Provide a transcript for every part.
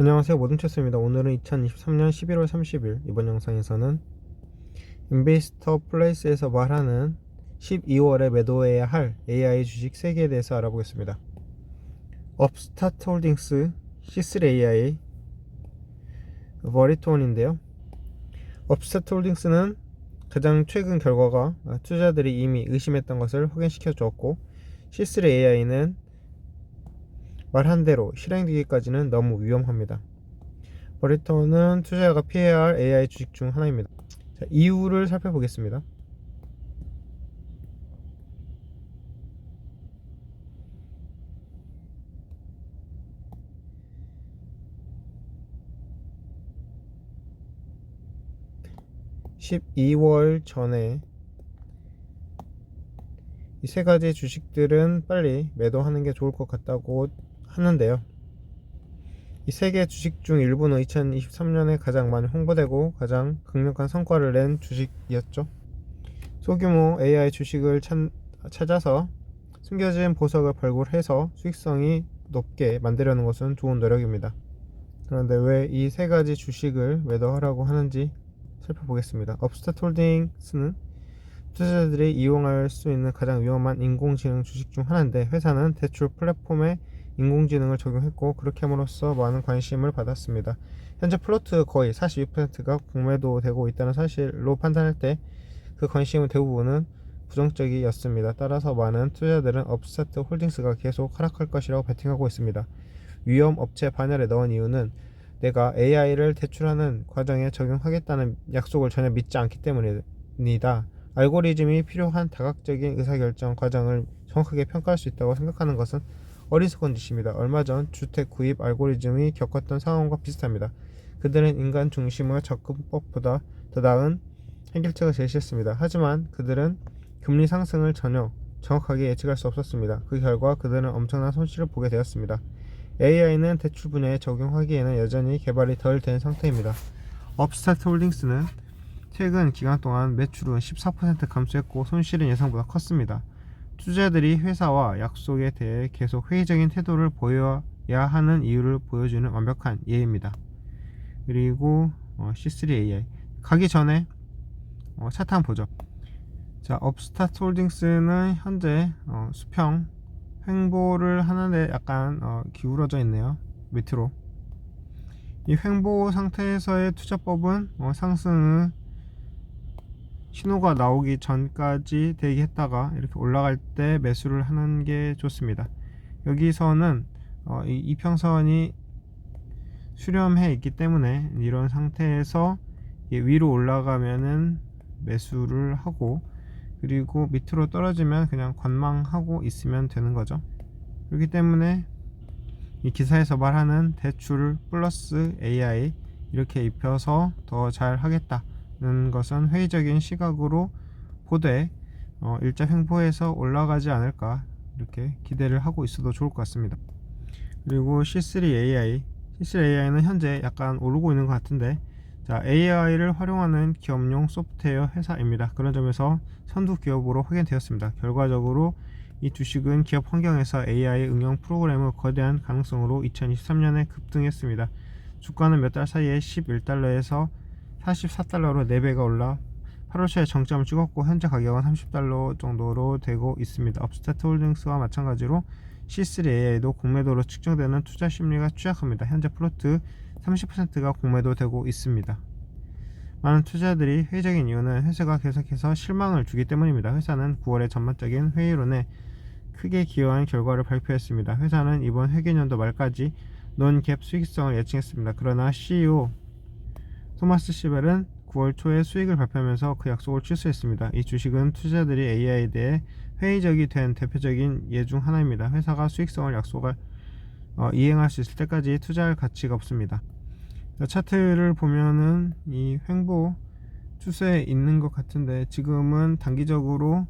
안녕하세요. 모든체스입니다. 오늘은 2023년 11월 30일 이번 영상에서는 인베스터 플레이스에서 말하는 12월에 매도해야 할 AI 주식 3개에 대해서 알아보겠습니다. 업스타트 홀딩스, C3AI, 버리톤인데요. 업스타트 홀딩스는 가장 최근 결과가 투자들이 이미 의심했던 것을 확인시켜 주었고 C3AI는 말한 대로 실행되기까지는 너무 위험합니다. 버리턴은 투자자가 피해야 할 AI 주식 중 하나입니다. 자, 이유를 살펴보겠습니다. (12월) 전에 이 세 가지 주식들은 빨리 매도하는 게 좋을 것 같다고 하는데요. 이 세 개 주식 중 일부는 2023년에 가장 많이 홍보되고 가장 강력한 성과를 낸 주식이었죠. 소규모 AI 주식을 찾, 찾아서 숨겨진 보석을 발굴해서 수익성이 높게 만들려는 것은 좋은 노력입니다. 그런데 왜 이 세 가지 주식을 매도하라고 하는지 살펴보겠습니다. 업스타트 홀딩스는 투자자들이 이용할 수 있는 가장 위험한 인공지능 주식 중 하나인데 회사는 대출 플랫폼에 인공지능을 적용했고 그렇게 함으로써 많은 관심을 받았습니다. 현재 플로트 거의 42%가 공매도 되고 있다는 사실로 판단할 때 그 관심은 대부분은 부정적이었습니다. 따라서 많은 투자자들은 업스타트 홀딩스가 계속 하락할 것이라고 베팅하고 있습니다. 위험 업체 반열에 넣은 이유는 내가 AI를 대출하는 과정에 적용하겠다는 약속을 전혀 믿지 않기 때문입니다. 알고리즘이 필요한 다각적인 의사결정 과정을 정확하게 평가할 수 있다고 생각하는 것은 어리석은 짓입니다. 얼마 전 주택 구입 알고리즘이 겪었던 상황과 비슷합니다. 그들은 인간 중심의 접근법보다 더 나은 해결책을 제시했습니다. 하지만 그들은 금리 상승을 전혀 정확하게 예측할 수 없었습니다. 그 결과 그들은 엄청난 손실을 보게 되었습니다. AI는 대출 분야에 적용하기에는 여전히 개발이 덜 된 상태입니다. 업스타트 홀딩스는 최근 기간 동안 매출은 14% 감소했고 손실은 예상보다 컸습니다. 투자자들이 회사와 약속에 대해 계속 회의적인 태도를 보여야 하는 이유를 보여주는 완벽한 예입니다. 그리고 어, C3AI 가기 전에 어, 차트 보죠. 자, 업스타트 홀딩스는 현재 어, 수평 횡보를 하는데 약간 어, 기울어져 있네요. 밑으로. 이 횡보 상태에서의 투자법은 어, 상승은 신호가 나오기 전까지 대기했다가 이렇게 올라갈 때 매수를 하는 게 좋습니다. 여기서는 어, 이 이평선이 수렴해 있기 때문에 이런 상태에서 위로 올라가면은 매수를 하고 그리고 밑으로 떨어지면 그냥 관망하고 있으면 되는 거죠. 그렇기 때문에 이 기사에서 말하는 대출 플러스 AI 이렇게 입혀서 더 잘 하겠다. 는 것은 회의적인 시각으로 보되 어, 일자 횡보해서 올라가지 않을까 이렇게 기대를 하고 있어도 좋을 것 같습니다. 그리고 C3AI, C3AI는 현재 약간 오르고 있는 것 같은데 자, AI를 활용하는 기업용 소프트웨어 회사입니다. 그런 점에서 선두 기업으로 확인되었습니다. 결과적으로 이 주식은 기업 환경에서 AI 응용 프로그램의 거대한 가능성으로 2023년에 급등했습니다. 주가는 몇 달 사이에 11달러에서 44달러로 4배가 올라 8월 초에 정점을 찍었고 현재 가격은 30달러 정도로 되고 있습니다. 업스타트 홀딩스와 마찬가지로 C3AI도 공매도로 측정되는 투자 심리가 취약합니다. 현재 플로트 30%가 공매도 되고 있습니다. 많은 투자들이 회의적인 이유는 회사가 계속해서 실망을 주기 때문입니다. 회사는 9월에 전반적인 회의론에 크게 기여한 결과를 발표했습니다. 회사는 이번 회계년도 말까지 논갭 수익성을 예측했습니다. 그러나 CEO 토마스 시벨은 9월 초에 수익을 발표하면서 그 약속을 취소했습니다. 이 주식은 투자자들이 AI에 대해 회의적이 된 대표적인 예 중 하나입니다. 회사가 수익성을 약속을 어, 이행할 수 있을 때까지 투자할 가치가 없습니다. 차트를 보면은 이 횡보 추세에 있는 것 같은데 지금은 단기적으로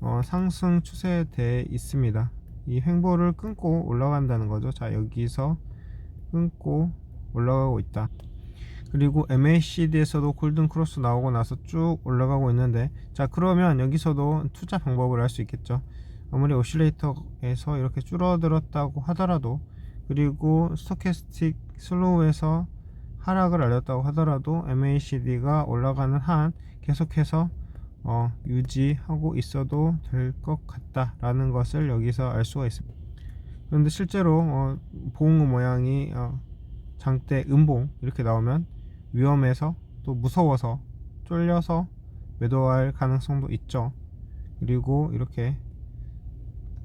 어, 상승 추세에 있습니다. 이 횡보를 끊고 올라간다는 거죠. 자 여기서 끊고 올라가고 있다. 그리고 MACD에서도 골든 크로스 나오고 나서 쭉 올라가고 있는데 자 그러면 여기서도 투자 방법을 알 수 있겠죠 아무리 오실레이터에서 이렇게 줄어들었다고 하더라도 그리고 스토캐스틱 슬로우에서 하락을 알렸다고 하더라도 MACD가 올라가는 한 계속해서 어, 유지하고 있어도 될 것 같다라는 것을 여기서 알 수가 있습니다. 그런데 실제로 어, 보응의 모양이 어, 장대 음봉 이렇게 나오면 위험해서 또 무서워서 쫄려서 매도할 가능성도 있죠. 그리고 이렇게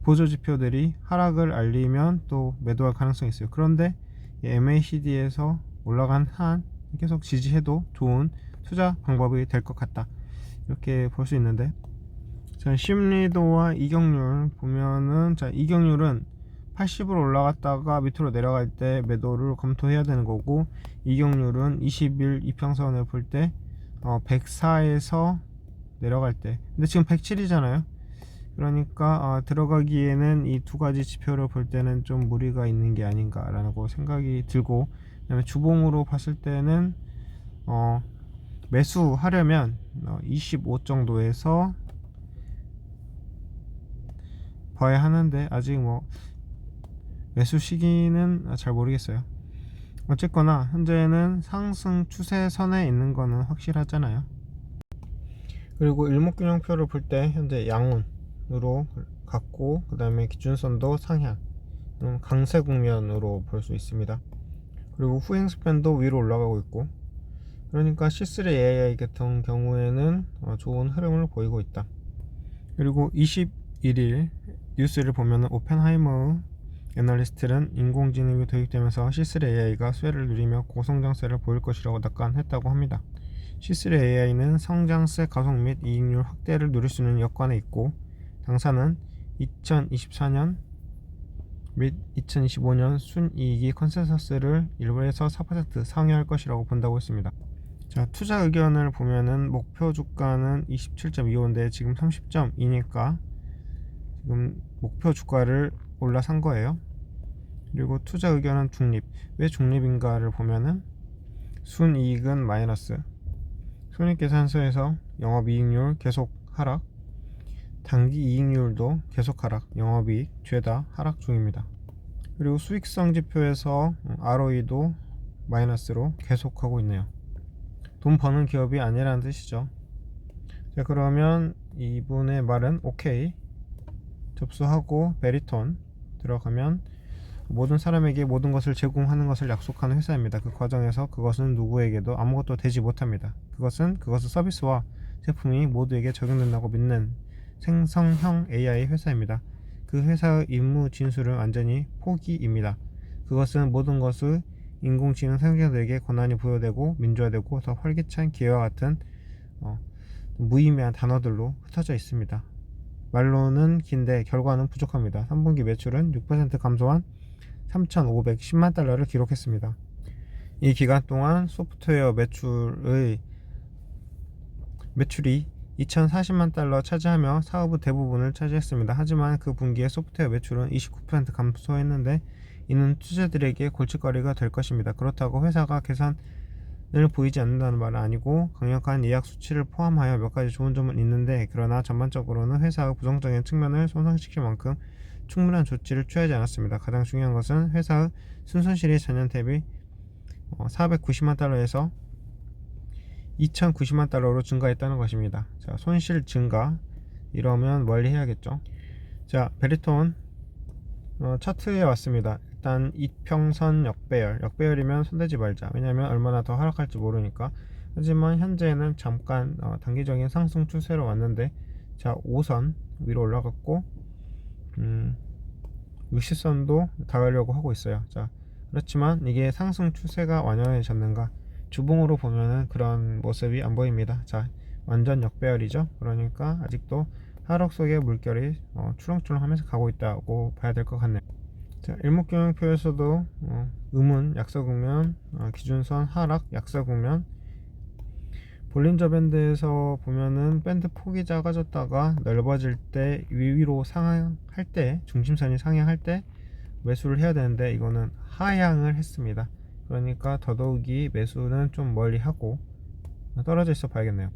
보조 지표들이 하락을 알리면 또 매도할 가능성이 있어요. 그런데 MACD에서 올라간 한 계속 지지해도 좋은 투자 방법이 될 것 같다. 이렇게 볼 수 있는데 자, 심리도와 이격률 보면은 자, 이격률은 80으로 올라갔다가 밑으로 내려갈 때 매도를 검토해야 되는 거고 이격률은 20일 이평선을 볼 때 어, 104에서 내려갈 때 근데 지금 107이잖아요 그러니까 어, 들어가기에는 이 두 가지 지표를 볼 때는 좀 무리가 있는 게 아닌가라고 생각이 들고 그다음에 주봉으로 봤을 때는 어, 매수하려면 어, 25 정도에서 봐야 하는데 아직 뭐 매수 시기는 잘 모르겠어요. 어쨌거나 현재는 상승 추세선에 있는 거는 확실하잖아요. 그리고 일목균형표를 볼 때 현재 양운으로 갔고 그 다음에 기준선도 상향 음, 강세 국면으로 볼 수 있습니다. 그리고 후행 스팬도 위로 올라가고 있고 그러니까 C3 AI 같은 경우에는 어, 좋은 흐름을 보이고 있다. 그리고 21일 뉴스를 보면 오펜하이머 애널리스트는 인공지능이 도입되면서 C3 AI가 수혜를 누리며 고성장세를 보일 것이라고 낙관했다고 합니다. C3 AI는 성장세 가속 및 이익률 확대를 누릴 수 있는 여건에 있고 당사는 2024년 및 2025년 순이익이 컨센서스를 1에서 4% 상회할 것이라고 본다고 했습니다. 자, 투자 의견을 보면은 목표 주가는 27.25인데 지금 30.2니까 지금 목표 주가를 올라산 거예요. 그리고 투자 의견은 중립. 왜 중립인가를 보면은 순이익은 마이너스. 손익계산서에서 영업이익률 계속 하락. 단기 이익률도 계속 하락. 영업이익 죄다 하락 중입니다. 그리고 수익성 지표에서 ROE도 마이너스로 계속하고 있네요. 돈 버는 기업이 아니라는 뜻이죠. 자, 그러면 이분의 말은 오케이. 접수하고 베리톤 들어가면 모든 사람에게 모든 것을 제공하는 것을 약속하는 회사입니다. 그 과정에서 그것은 누구에게도 아무것도 되지 못합니다. 그것은 그것의 서비스와 제품이 모두에게 적용된다고 믿는 생성형 AI 회사입니다. 그 회사의 임무 진술은 완전히 포기입니다. 그것은 모든 것을 인공지능 사용자들에게 권한이 부여되고 민주화되고 더 활기찬 기회와 같은 어, 무의미한 단어들로 흩어져 있습니다. 말로는 긴데 결과는 부족합니다. 3분기 매출은 6% 감소한 3,510만 달러를 기록했습니다. 이 기간 동안 소프트웨어 매출의 매출이 2,040만 달러 차지하며 사업의 대부분을 차지했습니다. 하지만 그 분기에 소프트웨어 매출은 29% 감소했는데 이는 투자들에게 골칫거리가 될 것입니다. 그렇다고 회사가 계산을 보이지 않는다는 말은 아니고 강력한 예약 수치를 포함하여 몇 가지 좋은 점은 있는데 그러나 전반적으로는 회사의 부정적인 측면을 손상시킬 만큼 충분한 조치를 취하지 않았습니다. 가장 중요한 것은 회사의 순손실이 전년 대비 490만 달러에서 2,090만 달러로 증가했다는 것입니다. 자, 손실 증가 이러면 멀리 해야겠죠. 자, 베리톤 어, 차트에 왔습니다. 일단 이평선 역배열, 역배열이면 손대지 말자. 왜냐하면 얼마나 더 하락할지 모르니까. 하지만 현재는 잠깐 어, 단기적인 상승 추세로 왔는데, 자 5선 위로 올라갔고, 음, 60선도 닿으려고 하고 있어요. 자 그렇지만 이게 상승 추세가 완연해졌는가? 주봉으로 보면은 그런 모습이 안 보입니다. 자, 완전 역배열이죠. 그러니까 아직도 하락 속의 물결이 어, 추렁추렁하면서 가고 있다고 봐야 될 것 같네요. 자, 일목경영표에서도 어, 음운 약사 국면, 어, 기준선 하락 약사 국면, 볼린저 밴드에서 보면은 밴드 폭이 작아졌다가 넓어질 때 위로 상향할 때 중심선이 상향할 때 매수를 해야 되는데 이거는 하향을 했습니다. 그러니까 더더욱이 매수는 좀 멀리 하고 떨어져 있어 봐야겠네요.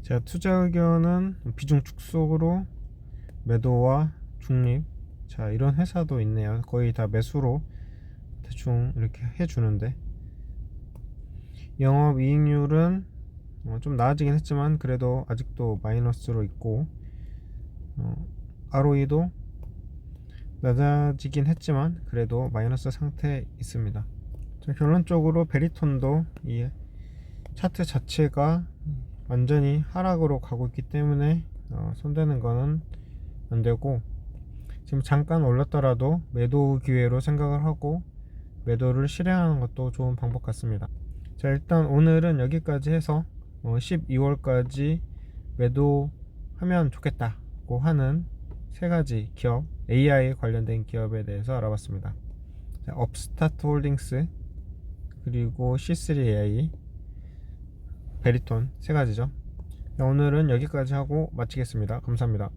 자, 투자 의견은 비중 축소로 매도와 중립. 자, 이런 회사도 있네요. 거의 다 매수로 대충 이렇게 해주는데 영업이익률은 어, 좀 나아지긴 했지만 그래도 아직도 마이너스로 있고 어, ROE도 낮아지긴 했지만 그래도 마이너스 상태에 있습니다. 자, 결론적으로 베리톤도 이 차트 자체가 완전히 하락으로 가고 있기 때문에 어, 손대는 거는 안 되고 지금 잠깐 올랐더라도 매도 기회로 생각을 하고 매도를 실행하는 것도 좋은 방법 같습니다. 자 일단 오늘은 여기까지 해서 어, 12월까지 매도하면 좋겠다고 하는 세 가지 기업 AI 관련된 기업에 대해서 알아봤습니다. 자, 업스타트 홀딩스 그리고 C3AI 베리톤 세 가지죠. 자, 오늘은 여기까지 하고 마치겠습니다. 감사합니다.